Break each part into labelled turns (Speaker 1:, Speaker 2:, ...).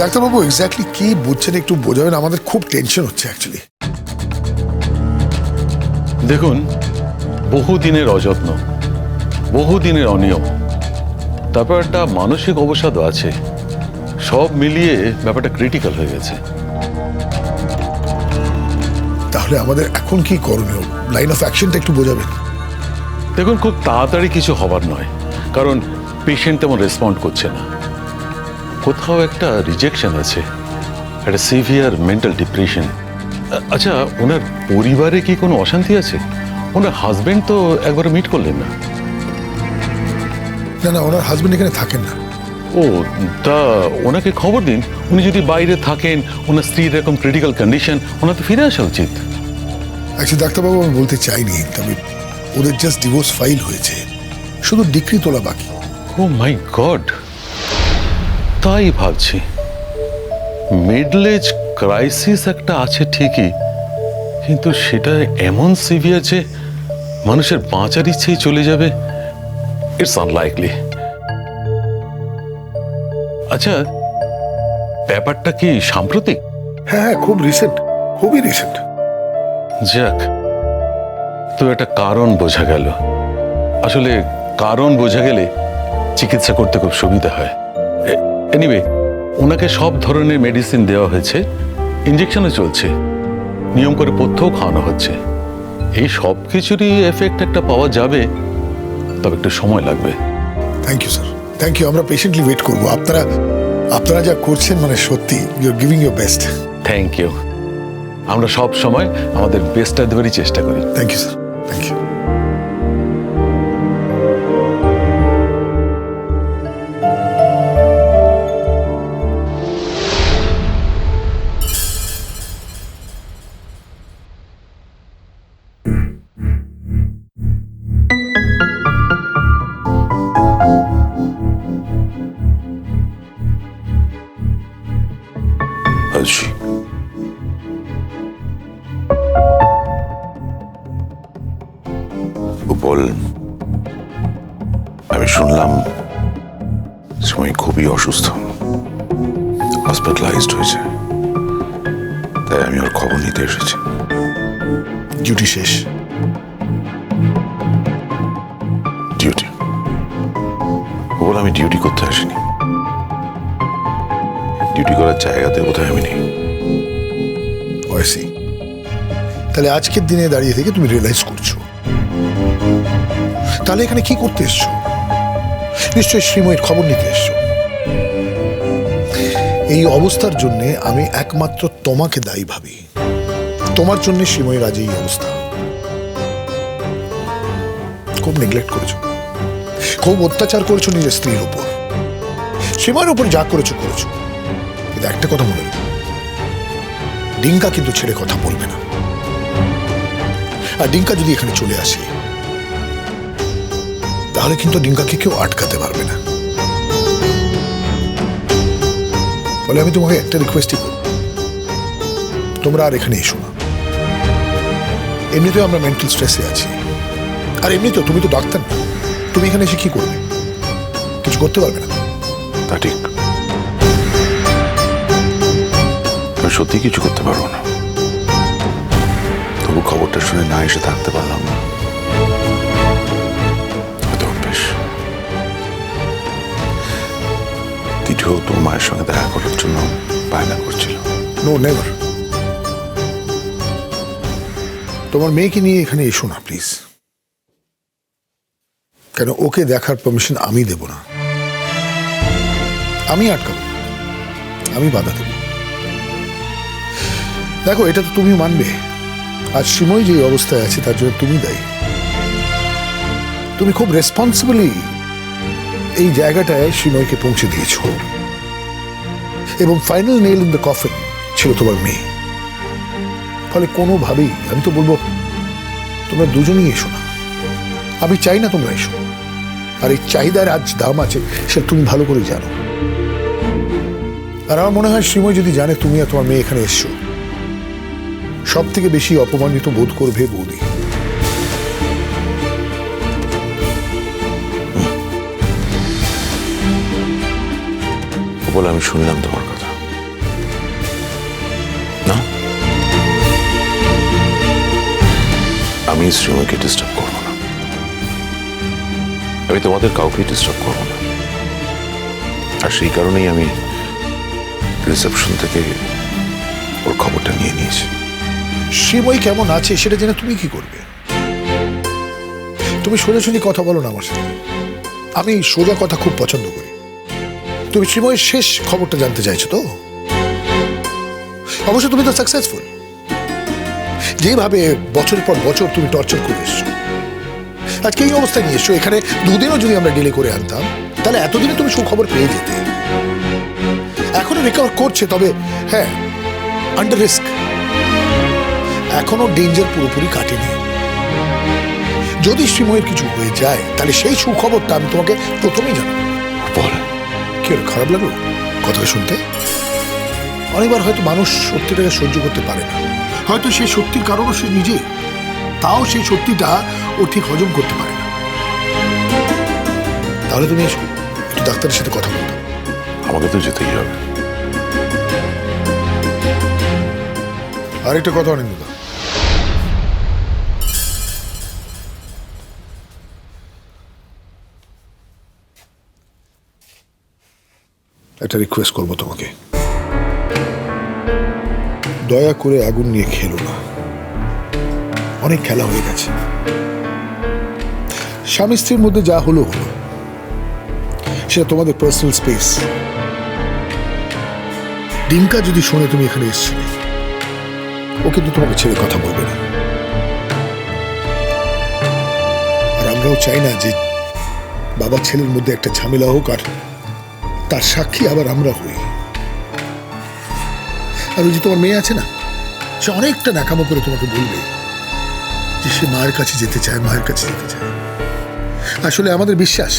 Speaker 1: ডাক্তারবাবু এক্স্যাক্টলি কি বুঝছেন একটু বোঝাবেন? আমাদের খুব টেনশন হচ্ছে অ্যাকচুয়ালি
Speaker 2: দেখুন বহুদিনের অযত্ন বহুদিনের অনিয়ম তারপর একটা মানসিক অবসাদও আছে। সব মিলিয়ে ব্যাপারটা ক্রিটিক্যাল হয়ে গেছে।
Speaker 1: তাহলে আমাদের এখন কি করণীয়? লাইন অফ অ্যাকশনটা একটু বোঝাবেন।
Speaker 2: দেখুন খুব তাড়াতাড়ি কিছু হবার নয় কারণ পেশেন্ট তেমন রেসপন্ড করছে না। কোথাও একটা রিজেকশন আছে একটা সিভিয়ার মেন্টাল ডিপ্রেশন আচ্ছা ওনার পরিবারে কি কোনো অশান্তি আছে? ওনার হাজবেন্ড তো একবার মিট করলেন না।
Speaker 1: না না ওনার হাজবেন্ড এখানে থাকেন না।
Speaker 2: ও তা ওনাকে খবর দিন। উনি যদি বাইরে থাকেন ওনার স্ত্রীর এরকম ক্রিটিক্যাল কন্ডিশন ওনার তো ফিরে আসা উচিত।
Speaker 1: অ্যাকচুয়ালি ডাক্তারবাবু আমি বলতে চাইনি তবে ওদের জাস্ট ডিভোর্স ফাইল হয়েছে। শুধু ডিগ্রি তোলা বাকি।
Speaker 2: ও মাই গড তাই ভাবছি। মিডল এজ ক্রাইসিস একটা আছে ঠিকই কিন্তু সেটা এমন সিভিয়ার যে মানুষের বাঁচার ইচ্ছেই চলে যাবে। ইটস আনলাইকলি আচ্ছা ব্যাপারটা কি সাম্প্রতিক?
Speaker 1: হ্যাঁ হ্যাঁ খুব রিসেন্ট খুবই রিসেন্ট
Speaker 2: যাক তো একটা কারণ বোঝা গেল। আসলে কারণ বোঝা গেলে চিকিৎসা করতে খুব সুবিধা হয়। এনিওয়ে ওনাকে সব ধরনের মেডিসিন দেওয়া হয়েছে ইঞ্জেকশনও চলছে নিয়ম করে পথ্যও খাওয়ানো হচ্ছে। এই সব কিছুরই এফেক্ট একটা পাওয়া যাবে তবে একটু সময় লাগবে।
Speaker 1: Thank you sir thank you আমরা পেশেন্টলি ওয়েট করব। আপনারা আপনারা যা করছেন মানে সত্যি you are giving your best
Speaker 2: thank you আমরা সব সময় আমাদের বেস্টটা দেওয়ারই চেষ্টা করি।
Speaker 1: Thank you sir thank you
Speaker 3: অসুস্থ। হসপিটালাইজড হয়েছে। তাই আমি ওর খবর নিতে এসেছি।
Speaker 1: ডিউটি শেষ।
Speaker 3: ডিউটি বলে আমি ডিউটি করতে আসিনি। ডিউটি করার জায়গাতে বোধহয় আমি নেই।
Speaker 1: ওয়াইসি তাহলে আজকের দিনে দাঁড়িয়ে থেকে তুমি রিয়েলাইজ করছ। তাহলে এখানে কি করতে এসছো? নিশ্চয়ই শ্রীময়ীর খবর নিতে এসছো। এই অবস্থার জন্য আমি একমাত্র তোমাকে দায়ী ভাবি। তোমার জন্য শ্রীময়ীর আজ এই অবস্থা। খুব নেগলেক্ট করেছ। খুব অত্যাচার করেছ নিজের স্ত্রীর উপর শ্রীময়ের উপর যা করেছ করেছ। কিন্তু একটা কথা মনে ডিঙ্কা কিন্তু ছেড়ে কথা বলবে না। আর ডিঙ্কা যদি এখানে চলে আসে, তাহলে কিন্তু ডিঙ্কাকে কেউ আটকাতে পারবে না। ফলে আমি তোমাকে একটা রিকোয়েস্টই করব। তোমরা আর এখানে এসো না। এমনিতেও আমরা মেন্টাল স্ট্রেসে আছি। আর এমনিতেও তুমি তো ডাক্তার না। তুমি এখানে এসে কি করবে? কিছু করতে পারবে না।
Speaker 3: তা ঠিক। সত্যি কিছু করতে পারব না। তবু খবরটা শুনে না এসে থাকতে পারলাম না। তিঠেও তোর মায়ের সঙ্গে দেখা করার জন্য বায়না করছিল।
Speaker 1: নো নেভার তোমার মেয়েকে নিয়ে এখানে এসো না প্লিজ কেন ওকে দেখার পারমিশন আমি দেব না। আমি আটকাবো। আমি বাধা দেব। দেখো, এটা তো তুমি মানবে। আর শ্রীময় যে অবস্থায় আছে, তার জন্য তুমি দায়ী। তুমি খুব রেসপন্সিবলি এই জায়গাটায় শ্রীময়কে পৌঁছে দিয়েছ। এবং final nail in the coffin ছিল তোমার মেয়ে। ফলে কোনোভাবেই, আমি তো বলব, তোমরা দুজনেই এসো না। আমি চাই না তোমরা এসো। আর এই চাহিদার আজ দাম আছে, সেটা তুমি ভালো করে জানো। আর আমার মনে হয় শ্রীময় যদি জানে তুমি আর তোমার মেয়ে এখানে এসছো। সব থেকে বেশি অপমানিত বোধ করবে বৌদি।
Speaker 3: বলে, আমি শুনলাম তোমার আমি শ্রীময়কে ডিস্টার্ব করব না। আমি তোমাদের কাউকে ডিস্টার্ব করব না। আর সেই কারণেই আমি রিসেপশন থেকে ওর খবরটা নিয়ে নিয়েছি।
Speaker 1: শ্রীময়ী কেমন আছে সেটা জেনে তুমি কি করবে? তুমি সোজাসুজি কথা বলো না আমার সাথে। আমি সোজা কথা খুব পছন্দ করি। তুমি শ্রীময়ের শেষ খবরটা জানতে চাইছো তো? অবশ্য তুমি তো সাকসেসফুল যেভাবে বছরের পর বছর তুমি টর্চার করে এসছো। আজকে এই অবস্থায় নিয়ে এসছো এখানে দুদিনও যদি আমরা ডিলে করে আনতাম তাহলে এতদিনে তুমি সুখবর পেয়ে যেতে। এখনও রিকভার করছে তবে হ্যাঁ আন্ডার রিস্ক এখনও ডেঞ্জার পুরোপুরি কাটেনি। যদি শ্রীময়ের কিছু হয়ে যায় তাহলে সেই সুখবরটা আমি তোমাকে প্রথমেই জানাব।
Speaker 3: বল।
Speaker 1: কি হলো, খারাপ লাগল? কথাটা শুনতে? অনেকবার হয়তো মানুষ সত্যিটাকে সহ্য করতে পারে না। হয়তো সে সত্যির কারণও সে নিজে। তাও সেই সত্যিটা ও ঠিক হজম করতে পারে না। তাহলে তুমি এসো একটু ডাক্তারের সাথে কথা বলতে
Speaker 3: আমাকে তো যেতেই হবে।
Speaker 1: আরেকটা কথা অনিন্দা একটা রিকোয়েস্ট করব তোমাকে। দয়া করে আগুন নিয়ে খেলো না। অনেক খেলা হয়ে গেছে। স্বামী স্ত্রীর মধ্যে যা হলো হলো। সেটা তোমাদের পার্সোনাল স্পেস ডিঙ্কা যদি শোনে তুমি এখানে এসেছিলে, ও কিন্তু তোমাকে ছেড়ে কথা বলবে না। আর আমরাও চাই না যে বাবা ছেলের মধ্যে একটা ঝামেলা হোক আর তার সাক্ষী আবার আমরা হই। আর ওই যে তোমার মেয়ে আছে না, সে অনেকটা নাকামো করে তোমাকে বলবে যে সে মায়ের কাছে যেতে চায়, মায়ের কাছে যেতে চায়। আসলে আমাদের বিশ্বাস,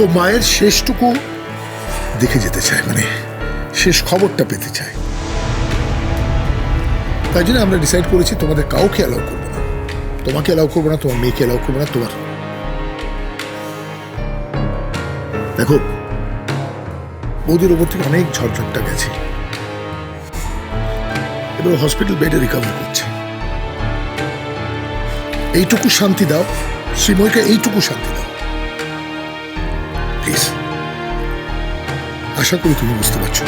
Speaker 1: ও মায়ের শেষটুকু দেখে যেতে চায় মানে শেষ খবরটা পেতে চায়। তাই জন্য আমরা ডিসাইড করেছি তোমাদের কাউকে অ্যালাউ করব না। তোমাকে অ্যালাউ করব না, তোমার মেয়েকে অ্যালাউ করব না, তোমার দেখো, বৌদির ওপর থেকে অনেক ঝড়ঝড়টা গেছে। এবার হসপিটাল বেডে রিকভার করছে। এইটুকু শান্তি দাও। শ্রীময়কে এইটুকু শান্তি দাও। প্লিজ আশা করি তুমি বুঝতে পারছ।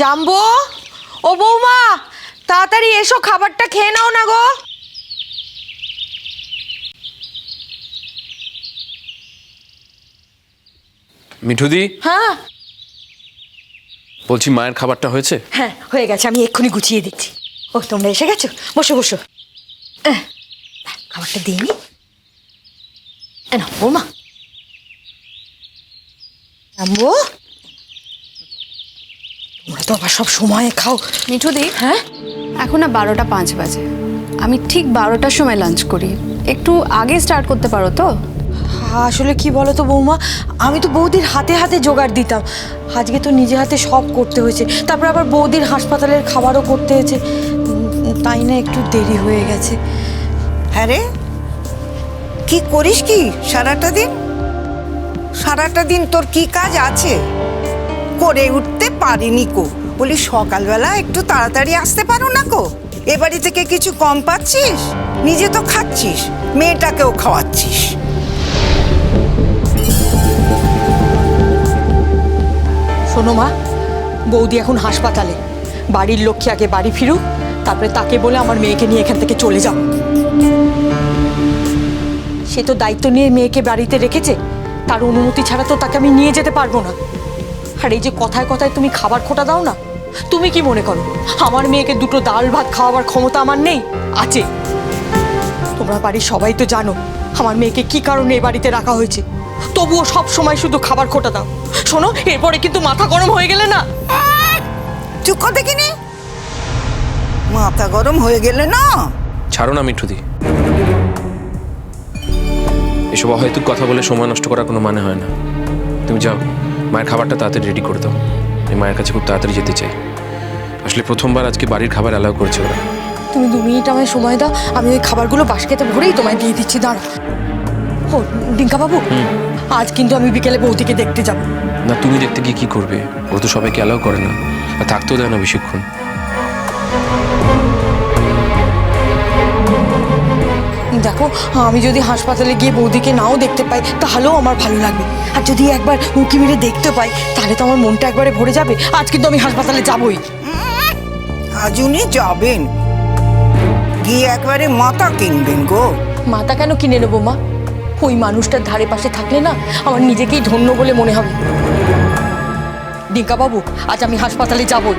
Speaker 4: জাম্বো? ও বৌমা তাড়াতাড়ি এসো খাবারটা খেয়ে নাও না গো।
Speaker 5: মিঠুদি?
Speaker 4: হ্যাঁ?
Speaker 5: বলছি মায়ের খাবারটা হয়েছে?
Speaker 4: হ্যাঁ হয়ে গেছে আমি এক্ষুনি গুছিয়ে দিচ্ছি। ও তোমরা এসে গেছো? বসো বসো। আহ, খাবারটা দিইনি নাও বৌমা। জাম্বো? তোমরা তো আবার সব সময়ে খাও।
Speaker 6: মিঠুদি
Speaker 4: হ্যাঁ?
Speaker 6: এখন না বারোটা পাঁচ বাজে। আমি ঠিক বারোটার সময় লাঞ্চ করি। একটু আগে স্টার্ট করতে পারো তো?
Speaker 4: আসলে কি বলো তো বৌমা আমি তো বৌদির হাতে হাতে জোগাড় দিতাম। আজকে তো নিজে হাতে সব করতে হয়েছে। তারপর আবার বৌদির হাসপাতালের খাবারও করতে হয়েছে। তাই না একটু দেরি হয়ে গেছে।
Speaker 7: হ্যাঁ রে। কি করিস কি সারাটা দিন? সারাটা দিন তোর কি কাজ আছে? করে উঠতে পারিনি কো। বলি, সকালবেলা একটু তাড়াতাড়ি আসতে পারো না কো? এ বাড়ি থেকে কিছু কম পাচ্ছিস? নিজে তো খাচ্ছিস, মেয়েটাকেও খাওয়াচ্ছিস।
Speaker 4: শোনো মা, বৌদি এখন হাসপাতালে। বাড়ির লক্ষ্যে আগে বাড়ি ফিরুক, তারপরে তাকে বলে আমার মেয়েকে নিয়ে এখান থেকে চলে যাও। সে তো দায়িত্ব নিয়ে মেয়েকে বাড়িতে রেখেছে, তার অনুমতি ছাড়া তো তাকে আমি নিয়ে যেতে পারব না। আর এই যে কথায় কথায় তুমি খাবার খোটা দাও না তুমি কি মনে করো আমার মেয়েকে দুটো ডাল ভাত খাওয়াবার ক্ষমতা আমার নেই? আছে। তোমরা বাড়ির সবাই তো জানো আমার মেয়েকে কি কারণে এ বাড়িতে রাখা হয়েছে। তবুও সব সময় শুধু খাবার খোটা দাও। শোনো এরপরে কিন্তু মাথা গরম হয়ে গেলে না।
Speaker 7: চুপ কর দেখিনি। মাথা গরম হয়ে গেলে না।
Speaker 5: ছাড়ো না মিঠুদি। এসব অহেতুক কথা বলে সময় নষ্ট করার কোনো মানে হয় না। তুমি যাও। মায়ের খাবারটা তাড়াতাড়ি রেডি করে দাও। আমি মায়ের কাছে খুব তাড়াতাড়ি যেতে চাই। আসলে প্রথমবার আজকে বাড়ির খাবার অ্যালাউ করেছে ওরা।
Speaker 4: তুমি দু মিনিট আমায় সময় দাও আমি ওই খাবারগুলো বাস্কেতে ভরেই তোমায় দিয়ে দিচ্ছি দাঁড়া ও ডিঙ্কা বাবু আজ কিন্তু আমি বিকেলে বৌদিকে দেখতে যাব।
Speaker 5: না তুমি দেখতে গিয়ে কি করবে? ও তো সবাইকে অ্যালাউ করে না। আর থাকতেও দেয় না বেশিক্ষণ।
Speaker 4: দেখো আমি যদি হাসপাতালে গিয়ে বৌদিকে নাও দেখতে পাই তাহলেও আমার ভালো লাগবে। আর যদি একবার উঁকি মেরে দেখতে পাই তাহলে তো আমার মনটা একবারে ভরে যাবে। আজ কিন্তু আমি হাসপাতালে যাবই।
Speaker 7: আজ উনি যাবেন। গিয়ে একবারে মাথা কিনবেন গো।
Speaker 4: মাথা কেন কিনে নেব মা? ওই মানুষটার ধারে পাশে থাকলে না আমার নিজেকেই ধন্য বলে মনে হবে। ডিঙ্কা বাবু আজ আমি হাসপাতালে যাবই।